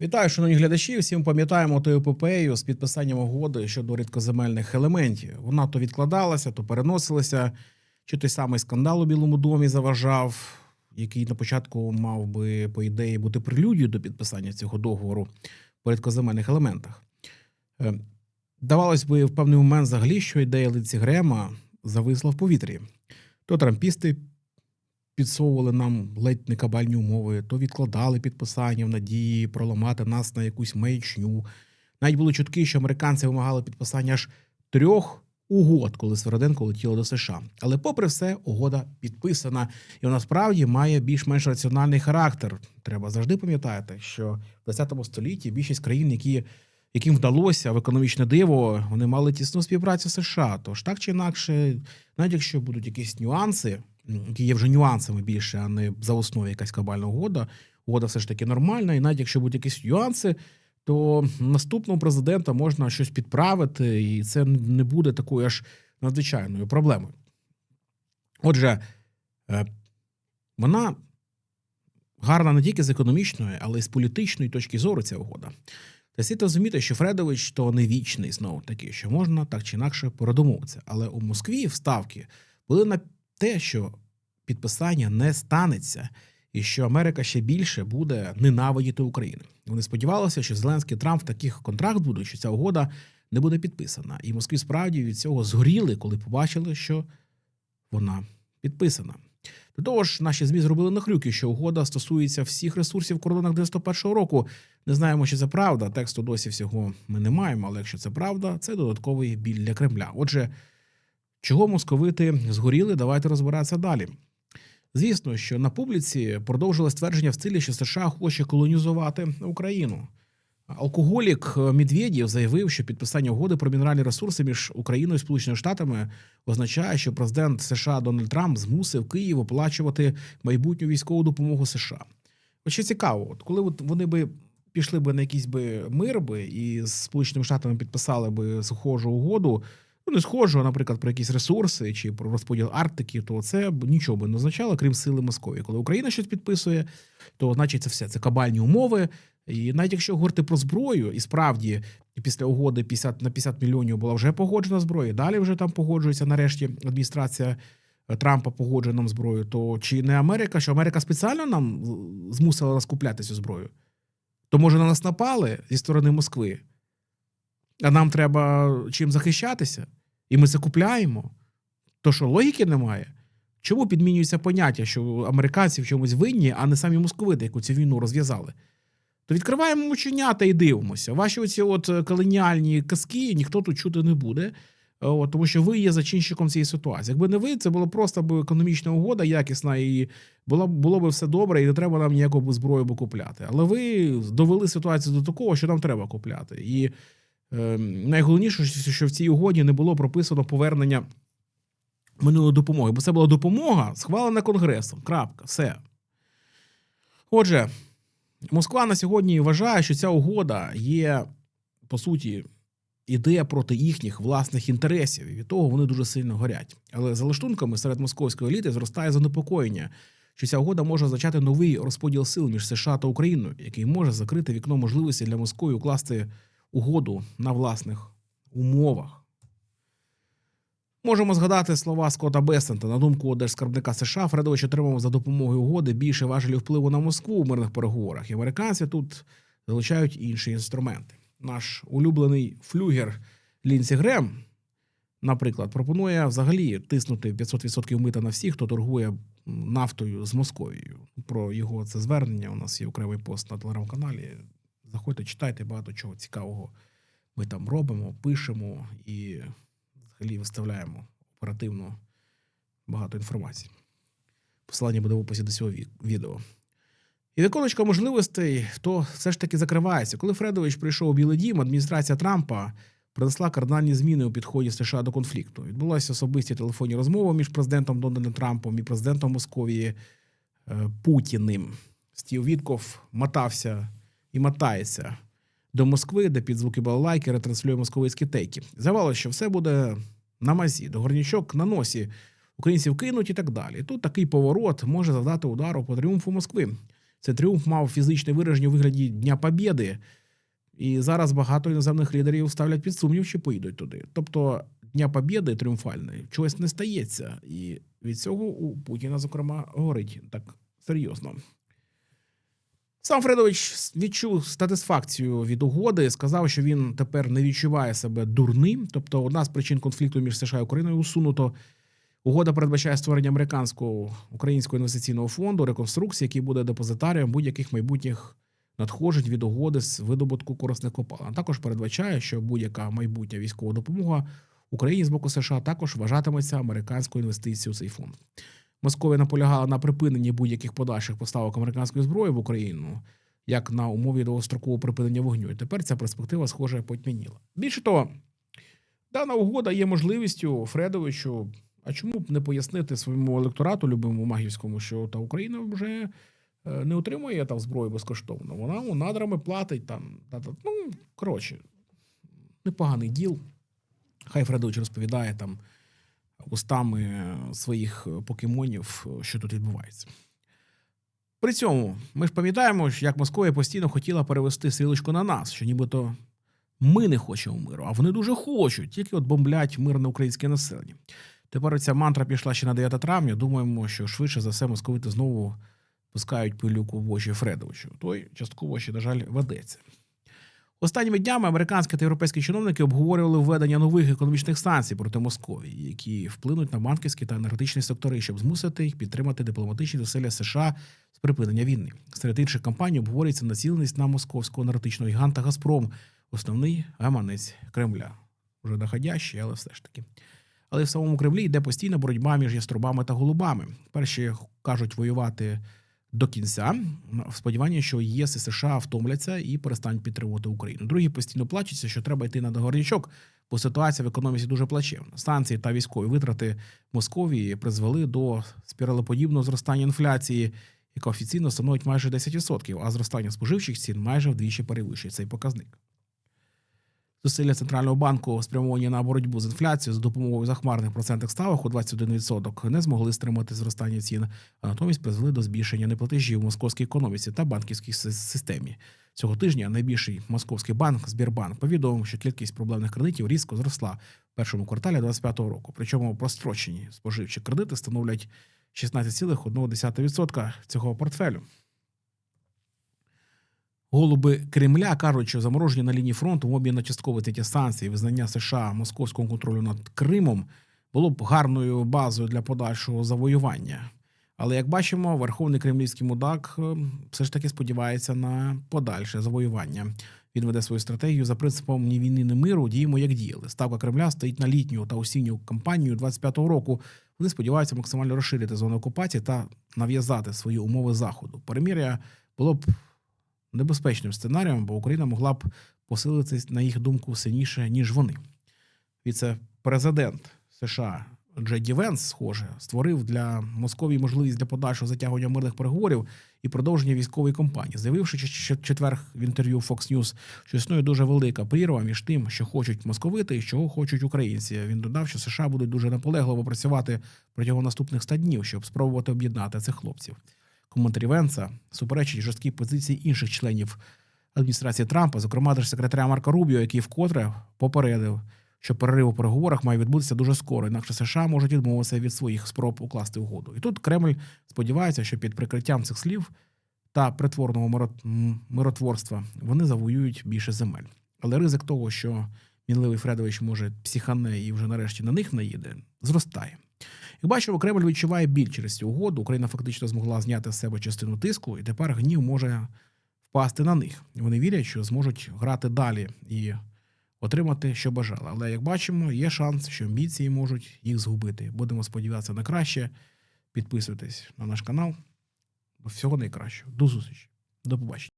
Вітаю, шановні глядачі. Всім пам'ятаємо ту епопею з підписанням угоди щодо рідкоземельних елементів. Вона то відкладалася, то переносилася. Чи той самий скандал у Білому домі заважав, який на початку мав би, по ідеї, бути прелюдією до підписання цього договору по рідкоземельних елементах. Е, Давалось би в певний момент взагалі, що ідея Лиці Грема зависла в повітрі. То трампісти підсовували нам ледь не кабальні умови, то відкладали підписання в надії проламати нас на якусь маячню. Навіть були чутки, що американці вимагали підписання аж трьох угод, коли Свериденко летіло до США. Але, попри все, угода підписана, і вона справді має більш-менш раціональний характер. Треба завжди пам'ятати, що в 20 столітті більшість країн, які яким вдалося в економічне диво, вони мали тісну співпрацю з США. Тож так чи інакше, навіть якщо будуть якісь нюанси, які є вже нюансами більше, а не за основі якась кабальна угода. Угода все ж таки нормальна, і навіть якщо будуть якісь нюанси, то наступного президента можна щось підправити, і це не буде такою аж надзвичайною проблемою. Отже, е, вона гарна не тільки з економічної, але й з політичної точки зору ця угода. Та слід розуміти, що Фредович то не вічний знову таки, що можна так чи інакше передумовитися. Але у Москві вставки були на те, що підписання не станеться, і що Америка ще більше буде ненавидіти Україну. Вони сподівалися, що Зеленський Трамп в таких контракт будуть, що ця угода не буде підписана. І Москві справді від цього згоріли, коли побачили, що вона підписана. До того ж, наші ЗМІ зробили нахрюки, що угода стосується всіх ресурсів в кордонах 91-го року. Не знаємо, чи це правда. Тексту досі всього ми не маємо, але якщо це правда, це додатковий біль для Кремля. Отже, чого московити згоріли, давайте розбиратися далі. Звісно, що на публіці продовжили ствердження в стилі, що США хоче колонізувати Україну. Алкоголік Медведєв заявив, що підписання угоди про мінеральні ресурси між Україною і Сполученими Штатами означає, що президент США Дональд Трамп змусив Київ оплачувати майбутню військову допомогу США. От що цікаво, от коли от вони би пішли би на якийсь би мир би і з Сполученими Штатами підписали би схожу угоду, ну не схожу, наприклад, про якісь ресурси чи про розподіл Арктики, то це нічого би не означало, крім сили Московії. Коли Україна щось підписує, то значить це все це кабальні умови. І навіть якщо говорити про зброю, і справді після угоди 50 на 50 мільйонів була вже погоджена зброя, далі вже там погоджується нарешті адміністрація е, Трампа погоджує нам зброю, то чи не Америка, що Америка спеціально нам змусила нас купляти цю зброю? То може на нас напали зі сторони Москви, а нам треба чим захищатися, і ми це купляємо. То що логіки немає? Чому підмінюється поняття, що американці в чомусь винні, а не самі московити, яку цю війну розв'язали? То відкриваємо мученята і дивимося. Ваші оці от е, колоніальні казки ніхто тут чути не буде, е, от, тому що ви є зачинщиком цієї ситуації. Якби не ви, це була просто б економічна угода, якісна, і було, було б все добре, і не треба нам ніякого зброю купляти. Але ви довели ситуацію до такого, що нам треба купляти. І найголовніше, що в цій угоді не було прописано повернення минулої допомоги, бо це була допомога, схвалена Конгресом. Крапка, все. Отже. Москва на сьогодні вважає, що ця угода є по суті ідея проти їхніх власних інтересів, і від того вони дуже сильно горять. Але за лаштунками серед московської еліти зростає занепокоєння, що ця угода може означати новий розподіл сил між США та Україною, який може закрити вікно можливості для Москви укласти угоду на власних умовах. Можемо згадати слова Скотта Бесента. На думку держскарбника США, Фредович отримав за допомогою угоди більше важелів впливу на Москву у мирних переговорах. І американці тут залучають інші інструменти. Наш улюблений флюгер Лінсі Грем, наприклад, пропонує взагалі тиснути 500% мита на всіх, хто торгує нафтою з Московією. Про його це звернення. У нас є окремий пост на телеграм-каналі. Заходьте, читайте багато чого цікавого. Ми там робимо, пишемо і взагалі виставляємо оперативно багато інформації. Посилання буде в описі до цього відео. І віконечко можливостей то все ж таки закривається. Коли Фредович прийшов у Білий Дім, адміністрація Трампа принесла кардинальні зміни у підході США до конфлікту. Відбулися особисті телефонні розмови між президентом Дональдом Трампом і президентом Московії е, Путіним. Стів Вітков мотався і мотається до Москви, де під звуки балалайки ретранслює московицькі тейки. Здавалося, що все буде на мазі, до горнічок на носі, українців кинуть і так далі. Тут такий поворот може завдати удару по тріумфу Москви. Цей тріумф мав фізичне вираження у вигляді Дня Побєди. І зараз багато іноземних лідерів ставлять під сумнів, чи поїдуть туди. Тобто Дня Побєди тріумфальної чогось не стається. І від цього у Путіна, зокрема, горить так серйозно. Сам Фредович відчув статисфакцію від угоди, сказав, що він тепер не відчуває себе дурним. Тобто, одна з причин конфлікту між США і Україною усунуто. Угода передбачає створення американського українського інвестиційного фонду реконструкції, який буде депозитарієм будь-яких майбутніх надходжень від угоди з видобутку корисних копалин. Також передбачає, що будь-яка майбутня військова допомога Україні з боку США також вважатиметься американською інвестицією у цей фонд. Московія наполягала на припиненні будь-яких подальших поставок американської зброї в Україну, як на умові довгострокового припинення вогню. І тепер ця перспектива, схоже, потьмяніла. Більше того, дана угода є можливістю Фредовичу. А чому б не пояснити своєму електорату, любимому магівському, що та Україна вже е, не отримує там зброю безкоштовно. Вона у надрами платить там. Та, та, ну, коротше, непоганий діл. Хай Фредович розповідає там устами своїх покемонів, що тут відбувається. При цьому ми ж пам'ятаємо, як Московія постійно хотіла перевести стрілочку на нас, що нібито ми не хочемо миру, а вони дуже хочуть, тільки от бомблять мирне українське населення. Тепер ця мантра пішла ще на 9 травня. Думаємо, що швидше за все московити знову пускають пилюку в очі Фредовичу. Той частково ще, на жаль, ведеться. Останніми днями американські та європейські чиновники обговорювали введення нових економічних санкцій проти Московії, які вплинуть на банківські та енергетичні сектори, щоб змусити їх підтримати дипломатичні зусилля США з припинення війни. Серед інших компаній обговорюється націленість на московського енергетичного гіганта Газпром, основний гаманець Кремля. Вже доходящий, але все ж таки. Але в самому Кремлі йде постійна боротьба між яструбами та голубами. Перші кажуть воювати до кінця, в сподіванні, що ЄС і США втомляться і перестануть підтримувати Україну. Другі постійно плачуться, що треба йти на договорнячок, бо ситуація в економіці дуже плачевна. Санкції та військові витрати Московії призвели до спіралеподібного зростання інфляції, яка офіційно становить майже 10%, а зростання споживчих цін майже вдвічі перевищує цей показник. Зусилля центрального банку, спрямовані на боротьбу з інфляцією з допомогою захмарних процентних ставок у 21%, не змогли стримати зростання цін, а натомість призвели до збільшення неплатежів в московській економіці та банківській системі. Цього тижня найбільший московський банк Збірбанк повідомив, що кількість проблемних кредитів різко зросла в першому кварталі 2025 року. Причому прострочені споживчі кредити становлять 16,1% цього портфелю. Голуби Кремля кажуть, що замороження на лінії фронту в обмін на часткове зняття санкцій, визнання США московського контролю над Кримом було б гарною базою для подальшого завоювання. Але як бачимо, верховний кремлівський мудак е, все ж таки сподівається на подальше завоювання. Він веде свою стратегію за принципом ні війни, ні миру. Діємо як діяли. Ставка Кремля стоїть на літню та осінню кампанію 25-го року. Вони сподіваються максимально розширити зону окупації та нав'язати свої умови заходу. Перемір'я було б небезпечним сценарієм, бо Україна могла б посилитись, на їх думку, сильніше, ніж вони. Віце-президент США Джеді Венс, схоже, створив для Московії можливість для подальшого затягування мирних переговорів і продовження військової кампанії, заявивши чи- четвер в інтерв'ю Fox News, що існує дуже велика прірва між тим, що хочуть московити і чого хочуть українці. Він додав, що США будуть дуже наполегливо працювати протягом наступних 100 днів, щоб спробувати об'єднати цих хлопців. Коментарі Венса суперечить жорсткій позиції інших членів адміністрації Трампа, зокрема держсекретаря Марка Рубіо, який вкотре попередив, що перерив у переговорах має відбутися дуже скоро, інакше США можуть відмовитися від своїх спроб укласти угоду. І тут Кремль сподівається, що під прикриттям цих слів та притворного миро- миротворства вони завоюють більше земель. Але ризик того, що мінливий Фредович може психане і вже нарешті на них наїде, зростає. Як бачимо, Кремль відчуває біль через цю угоду. Україна фактично змогла зняти з себе частину тиску, і тепер гнів може впасти на них. Вони вірять, що зможуть грати далі і отримати, що бажали. Але як бачимо, є шанс, що амбіції можуть їх згубити. Будемо сподіватися на краще. Підписуйтесь на наш канал. Всього найкращого. До зустрічі. До побачення.